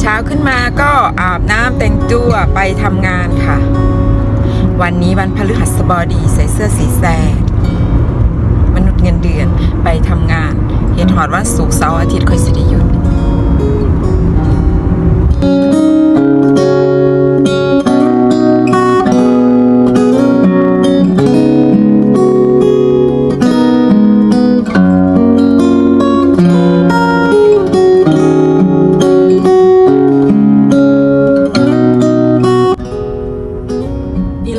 เช้าขึ้นมาก็อาบน้ำแต่งตัวไปทำงานค่ะ วันนี้วันพฤหัสบดีใส่เสื้อสีแสดมนุษย์เงินเดือนไปทำงาน เห็นหอดวันสุกเสาร์อาทิตย์ค่อยสิได้หยุด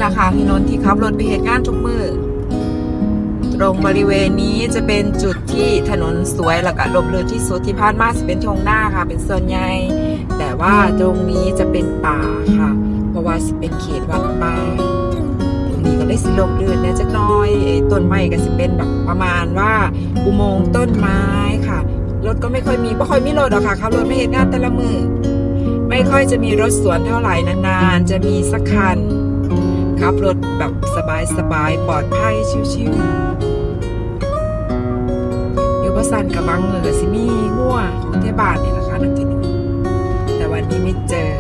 แหละค่ะพี่นนท์ที่ขับรถไปเหตุงานทุกมือตรงบริเวณนี้จะเป็นจุดที่ถนนสวยแล้วก็ลมเรือที่สุดที่ผ่านมาจะเป็นทงหน้าค่ะ เป็นส่วนใหญ่แต่ว่าตรงนี้จะเป็นป่าค่ะ เพราะว่าเป็นเขตวัดป่าตรงนี้ก็เลยสิลมเรือนเนี่ยจักน้อยต้นไม้ก็จะเป็นแบบประมาณว่าอุโมงค์ต้นไม้ค่ะรถก็ไม่ค่อยมีไม่ค่อยมีรถหรอกค่ะขับรถไม่เห็นงานแต่ละมือไม่ค่อยจะมีรถสวนเท่าไหร่นานๆจะมีสักคัน ขับรถแบบสบายๆปลอดภัยชิวๆอยู่ประสันกับบางมือกับซิมี่ง่วของเทบาลนี่แหละค่ะนักที่นึ่งแต่วันนี้ไม่เจอ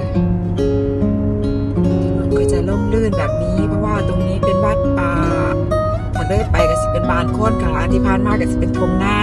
ถนนก็จะล่มลื่นแบบนี้ เพราะว่าตรงนี้เป็นวัดป่าถ้าเลยไปก็สิเป็นบานโคนข้างหล่างที่ผ่านมาก็สิเป็นทงหน้า